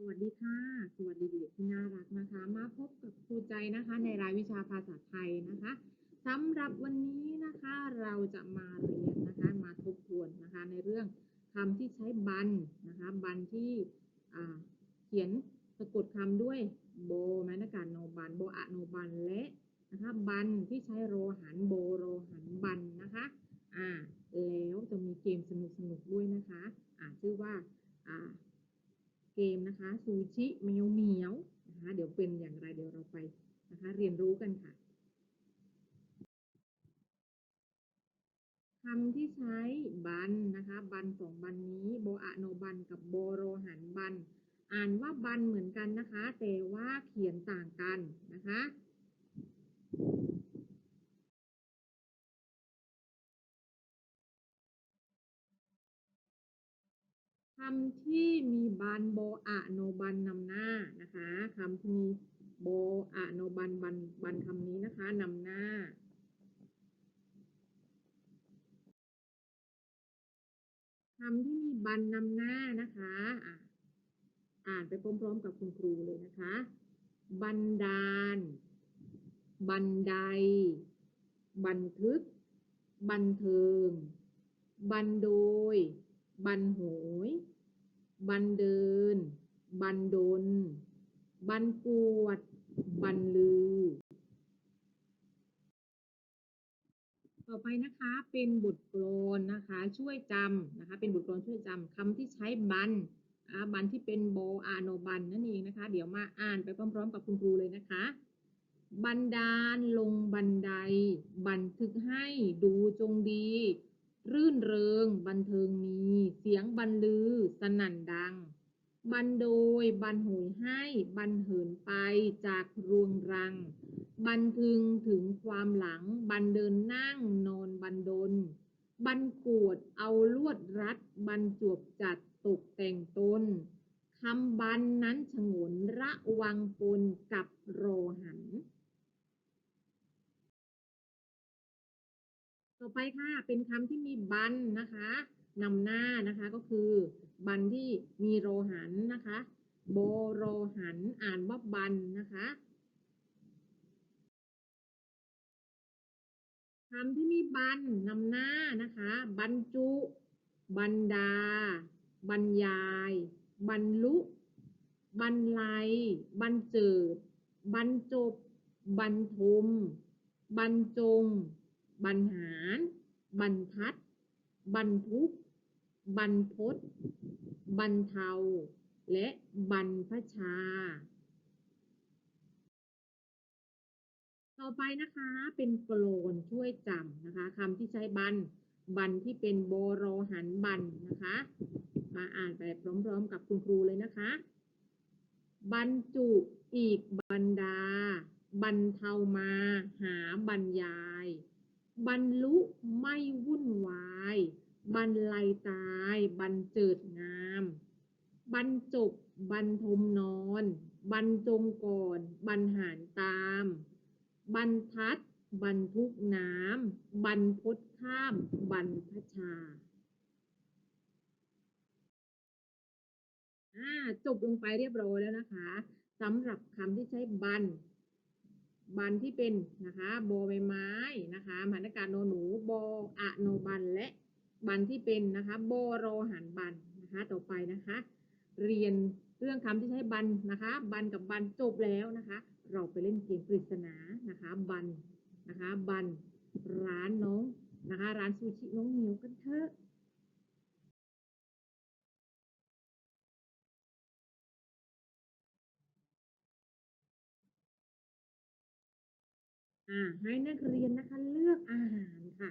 สวัสดีค่ะ สวัสดีเด็กที่น่ารักนะคะ มาพบกับครูใจนะคะ ในรายวิชาภาษาไทยนะคะสำหรับวันนี้นะคะเราจะมาเรียนนะคะมาทบทวนนะคะในเรื่องคำที่ใช้บันนะคะบันที่เขียนสะกดคำด้วยโบแมนการโนบันโบอะโนบันและนะคะบันที่ใช้โรหันโบโรหันบันนะคะอ่าแล้วจะมีเกมสนุกๆด้วยนะคะอ่าชื่อว่าอ่า เกม นะคะซูชิเมียวเมียวนะคะเดี๋ยวเป็นอย่างไรเดี๋ยวเราไปนะคะเรียนรู้กันค่ะคำที่ใช้บันนะคะบันสองบันนี้โบอะโนบันกับโบโรหันบัน อ่านว่าบันเหมือนกันนะคะ แต่ว่าเขียนต่างกันนะคะ คำที่มีบันโบอะโนบันนำหน้านะคะคำที่มีโบอะโนบันบันบันคำนี้นะคะนำหน้าคำที่มีบันนำหน้านะคะอ่อ่านไปพร้อมๆกับคุณครูเลยนะคะ บันดาล บันได บันทึก บันเทิง บันโดย บันโหยบันเดินบันดลบันปวดบันลือ ต่อไปนะคะเป็นบทกลอนนะคะ ช่วยจำนะคะ เป็นบทกลอนช่วยจำคำที่ใช้บันอาบันที่เป็นโบอาโนบันนั่นเองนะคะ เดี๋ยวมาอ่านไปพร้อมๆ กับคุณครูเลยนะคะ บันดาลลงบันได บันทึกให้ดูจงดี รื่นเริง บันเทิงมี เสียงบรรลือ สนั่นดัง บันโดย บันโหยให้ บันเหินไปจากรวงรัง บันทึงถึงความหลัง บันเดินนั่งนอนบันดลบันกวดเอาลวดรัด บันจวบจัดตกแต่งตนคำบันนั้นฉงนระวังปนกับโรหัน ต่อไปค่ะเป็นคำที่มีบันนะคะนำหน้านะคะก็คือบันที่มีโรหันนะคะ โบโรหันอ่านว่าบันนะคะคำที่มีบันนำหน้านะคะ บรรจุ บรรดา บรรยาย บรรลุ บรรลัย บรรเจิด บรรจบ บรรทม บรรจง บรรหาร บรรทัด บรรทุก บรรพตบรรเทา และบรรพชา ต่อไปนะคะเป็นกลนช่วยจำนะคะคำที่ใช้บัน บันที่เป็นโบโรหันบันนะคะ มาอ่านไปพร้อมๆกับคุณครูเลยนะคะ บรรจุอีกบรรดา บรรเทามาหาบรรยาย บรรลุไม่วุ่นวาย บรรลัยตาย บรรเจิดงาม บรรจบบรรทมนอน บรรจงก่อน บรรหารตาม บรรทัด บรรทุกน้ำบรรพตข้าม บรรพชาอ่าจบลงไปเรียบร้อยแล้วนะคะสำหรับคำที่ใช้บัน บันที่เป็นนะคะโบใบไม้นะคะมหันตการโนหนูโบอะโนบันและบันที่เป็นนะคะโบโรหันบันนะคะต่อไปนะคะ เรียนเรื่องคำที่ใช้บันนะคะ บันกับบันจบแล้วนะคะ เราไปเล่นเกมปริศนานะคะบันนะคะบันร้านน้องนะคะ ร้านซูชิน้องเหมียวกันเถอะ อ่าให้นักเรียนนะคะเลือกอาหารค่ะ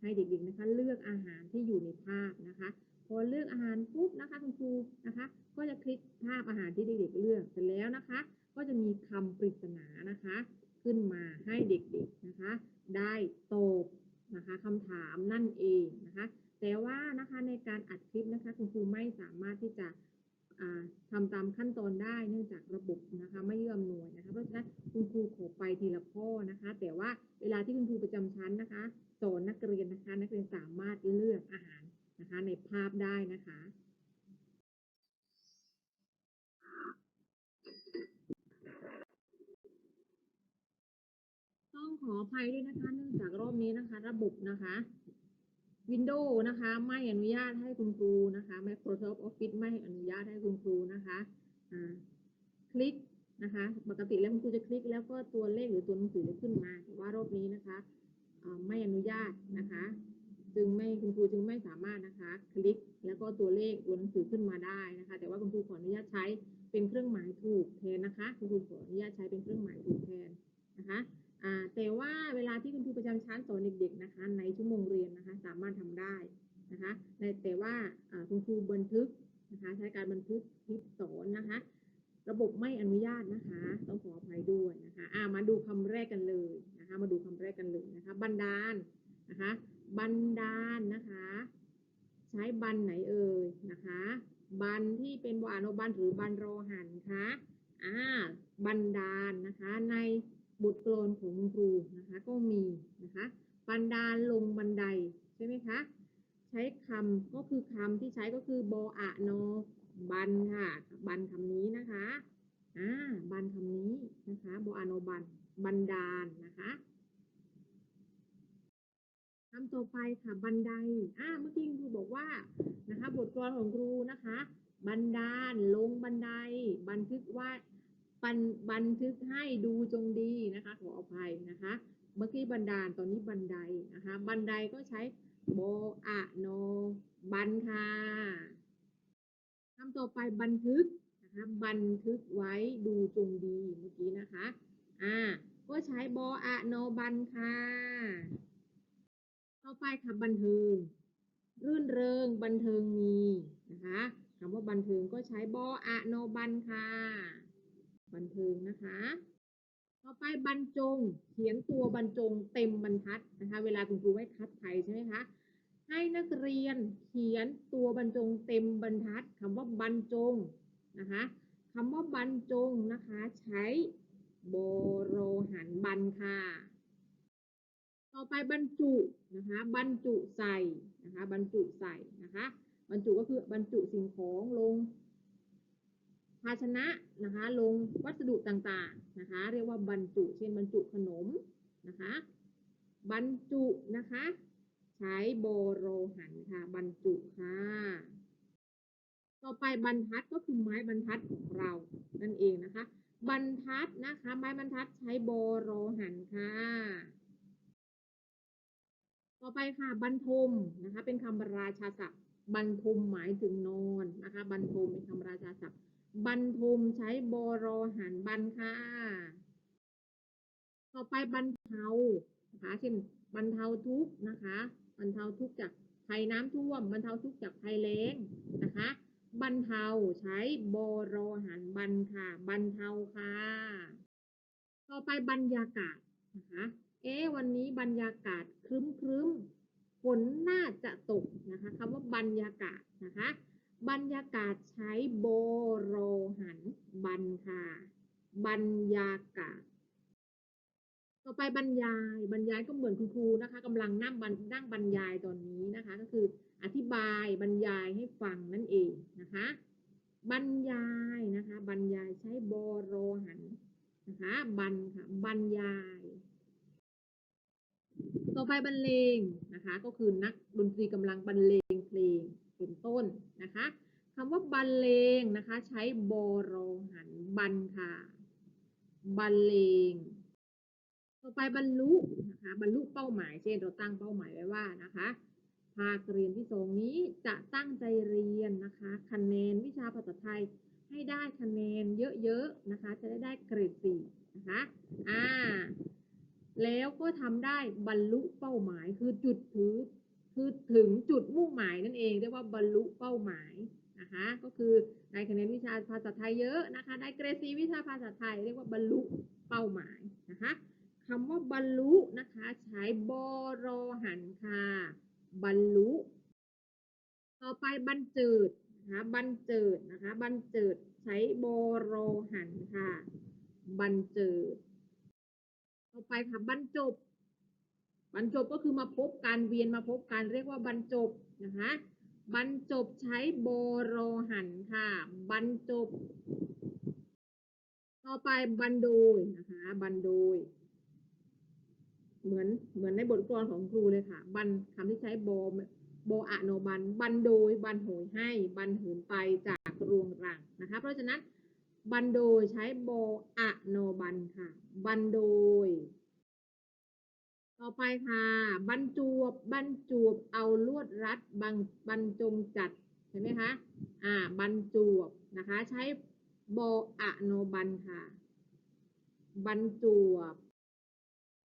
ให้เด็กๆนะคะเลือกอาหารที่อยู่ในภาพนะคะ พอเลือกอาหารปุ๊บนะคะคุณครูนะคะ ก็จะคลิกภาพอาหารที่เด็กๆเลือกเสร็จแล้วนะคะ ก็จะมีคำปริศนานะคะ ขึ้นมาให้เด็กๆนะคะ ได้ตอบนะคะคำถามนั่นเองนะคะ แต่ว่านะคะในการอัดคลิปนะคะคุณครูไม่สามารถที่จะ ทำตามขั้นตอนได้เนื่องจากระบบนะคะไม่เยื่อมหน่วยนะคะเพราะฉะนั้นคุณครูขอไปทีละข้อนะคะ แต่ว่าเวลาที่คุณครูประจำชั้นนะคะสอนนักเรียนนะคะ นักเรียนสามารถเลือกอาหารนะคะ ในภาพได้นะคะต้องขออภัยด้วยนะคะ เนื่องจากรอบนี้นะคะ ระบบนะคะ Windows นะคะ ไม่อนุญาตให้คุณครูนะคะ Microsoft Office ไม่อนุญาตให้คุณครูนะคะคลิกนะคะ ปกติแล้วคุณครูจะคลิกแล้วก็ตัวเลขหรือตัวหนังสือจะขึ้นมาแต่ว่ารอบนี้นะคะไม่อนุญาตนะคะ จึงไม่คุณครูจึงไม่สามารถนะคะ คลิกแล้วก็ตัวเลขตัวหนังสือขึ้นมาได้นะคะ แต่ว่าคุณครูขออนุญาตใช้เป็นเครื่องหมายถูกแทนนะคะ คุณครูขออนุญาตใช้เป็นเครื่องหมายถูกแทนนะคะ แต่ว่าเวลาที่คุณครูประจำชั้นสอนเด็กๆนะคะ ในชั่วโมงเรียนนะคะ สามารถทำได้นะคะในแต่ว่าคุณครูบันทึกนะคะใช้การบันทึกคลิปสอนนะคะ ระบบไม่อนุญาตนะคะ ต้องขออภัยด้วยนะคะอ่ามาดูคำแรกกันเลยนะคะ มาดูคำแรกกันเลยนะคะ บันดาลนะคะ บันดาลนะคะ ใช้บันไหนเอ่ยนะคะ บันที่เป็นวาโนบันหรือบันรอหันคะอ่าบันดาลนะคะใน บทกลอนของคุณครูนะคะก็มีนะคะบันดาลลงบันไดใช่ไหมคะใช้คำก็คือคำที่ใช้ก็คือบออะโนบันค่ะบันคำนี้นะคะอ่าบันคำนี้นะคะบออะโนบันบันดาลนะคะคำต่อไปค่ะบันไดอ่าเมื่อกี้คุณครูบอกว่านะคะ บทกลอนของครูนะคะ บันดาลลงบันได บันทึกว่า บันบันทึกให้ดูจงดีนะคะขออภัยนะคะ เมื่อกี้บันดาลตอนนี้บันไดนะคะบันไดก็ใช้โบอะโนบันค่ะคำต่อไปบันทึกนะคะบันทึกไว้ดูจงดีเมื่อกี้นะคะอ่าก็ใช้โบอะโนบันค่ะต่อไปค่ะบันเทิงรื่นเริงบันเทิงมีนะคะคำว่าบันเทิงก็ใช้บออะโนบันค่ะ บันเทิงนะคะ ต่อไปบรรจง เขียนตัวบรรจงเต็มบรรทัดนะคะ เวลาคุณครูให้คัดไทยใช่ไหมคะ ให้นักเรียนเขียนตัวบรรจงเต็มบรรทัดคำว่าบรรจงนะคะคำว่าบรรจงนะคะ ใช้โบโรหันบันค่ะ ต่อไปบรรจุนะคะบรรจุใส่นะคะบรรจุใส่นะคะบรรจุก็คือบรรจุสิ่งของลง ภาชนะนะคะลงวัสดุต่างๆนะคะ เรียกว่าบรรจุ เช่นบรรจุขนมนะคะ บรรจุนะคะ ใช้โบโรหันค่ะ บรรจุค่ะ ต่อไปบรรทัดก็คือไม้บรรทัดของเรานั่นเองนะคะ บรรทัดนะคะ ไม้บรรทัดใช้โบโรหันค่ะต่อไปค่ะบรรทมนะคะ เป็นคำราชาศัพท์บรรทมหมายถึงนอนนะคะบรรทมเป็นคำราชาศัพท์ บรรทมใช้บรอหันบันค่ะ ต่อไปบรรเทานะคะเช่นบรรเทาทุกข์นะคะบรรเทาทุกข์จากภัยน้ำท่วม บรรเทาทุกข์จากภัยแล้งนะคะ บรรเทาใช้บรอหันบันค่ะ บรรเทาค่ะ ต่อไปบรรยากาศนะคะ เอ๊วันนี้บรรยากาศครึ้มครึ้มๆฝนน่าจะตกนะคะคำว่าบรรยากาศนะคะ บรรยากาศใช้โบโรหันบันค่ะบรรยากาศ ต่อไปบรรยาย บรรยายก็เหมือนคุณครูนะคะกำลังนั่งบรรนั่งบรรยายตอนนี้นะคะ ก็คืออธิบายบรรยายให้ฟังนั่นเองนะคะ บรรยายนะคะ บรรยายใช้โบโรหันนะคะบันค่ะบรรยาย ต่อไปบรรเลงนะคะ ก็คือนักดนตรีกำลังบรรเลงเพลง เป็นต้นนะคะคำว่าบรรเลงนะคะ ใช้โบโรหันบันค่ะบรรเลงต่อไปบรรลุนะคะบรรลุเป้าหมาย เช่นเราตั้งเป้าหมายไว้ว่านะคะ ภาคเรียนที่สองนี้จะตั้งใจเรียนนะคะ คะแนนวิชาภาษาไทยให้ได้คะแนนเยอะๆนะคะ จะได้ได้เกรดสี่นะคะอ่าแล้วก็ทำได้บรรลุเป้าหมายคือจุดถือ ถึงจุดมุ่งหมายนั่นเองเรียกว่าบรรลุเป้าหมายนะคะก็คือได้คะแนนวิชาภาษาไทยเยอะนะคะ ได้เกรดซีวิชาภาษาไทยเรียกว่าบรรลุเป้าหมายนะคะคำว่าบรรลุนะคะใช้บรหันค่ะบรรลุ ต่อไปบรรเจิดนะคะบรรเจิดนะคะบรรเจิดใช้บรหันค่ะบรรเจิด ต่อไปค่ะบรรจบ บรรจบก็คือมาพบการเวียนมาพบการเรียกว่าบรรจบนะคะบรรจบใช้โบโรหันค่ะ บรรจบ ต่อไปบรรโดยนะคะบรรโดย เหมือนเหมือนในบทกลอนของครูเลยค่ะบันคำที่ใช้โบโบอะโนบันบันโดยบันโหยให้บันเหินไปจากรวงรังนะคะ เพราะฉะนั้นบันโดยใช้โบอะโนบันค่ะบันโดย ต่อไปค่ะ บรรจวบบรรจวบเอาลวดรัดบรรบรรจงจัดเห็นไหมคะ อ่า บรรจวบนะคะ ใช้โบอะโนบันค่ะ บรรจวบ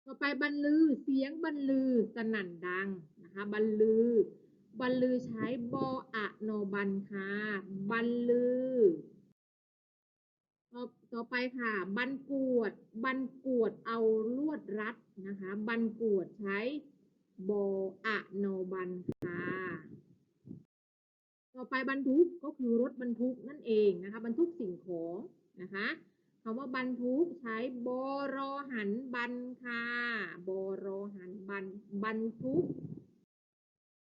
ต่อไปบรรลือ เสียงบรรลือสนั่นดังนะคะ บรรลือ บรรลือใช้บออะโนบันค่ะ บรรลือ ต่อไปค่ะ บันกวด บันกวดเอาลวดรัดนะคะ บันกวดใช้โบอะโนบันค่ะ ต่อไปบรรทุกก็คือรถบรรทุกนั่นเองนะคะ บรรทุกสิ่งของนะคะคำว่าบรรทุกใช้บอรอหันบันค่ะบอรอหันบันบรรทุก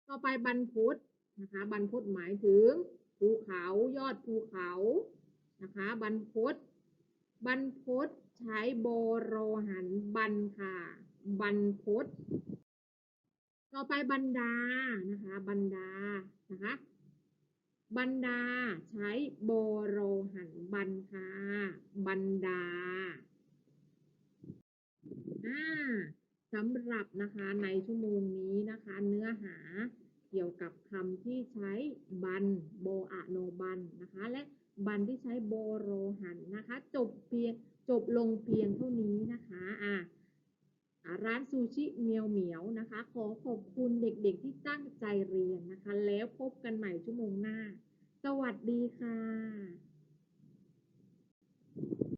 ต่อไปบรรพตนะคะ บรรพตหมายถึงภูเขายอดภูเขานะคะ บรรพต บรรพตใช้บอรหันบันค่ะ บรรพตต่อไปบรรดานะคะบรรดานะคะบรรดาใช้โบโรหันบันค่ะบรรดาอ่าสำหรับนะคะในชั่วโมงนี้นะคะ เนื้อหาเกี่ยวกับคำที่ใช้บันโบอะโนบันนะคะ และ บันที่ใช้โบโรหันนะคะ จบเพียงจบลงเพียงเท่านี้นะคะอะร้านซูชิเมียวเหมียวนะคะ ขอขอบคุณเด็กๆที่ตั้งใจเรียนนะคะ แล้วพบกันใหม่ชั่วโมงหน้า สวัสดีค่ะ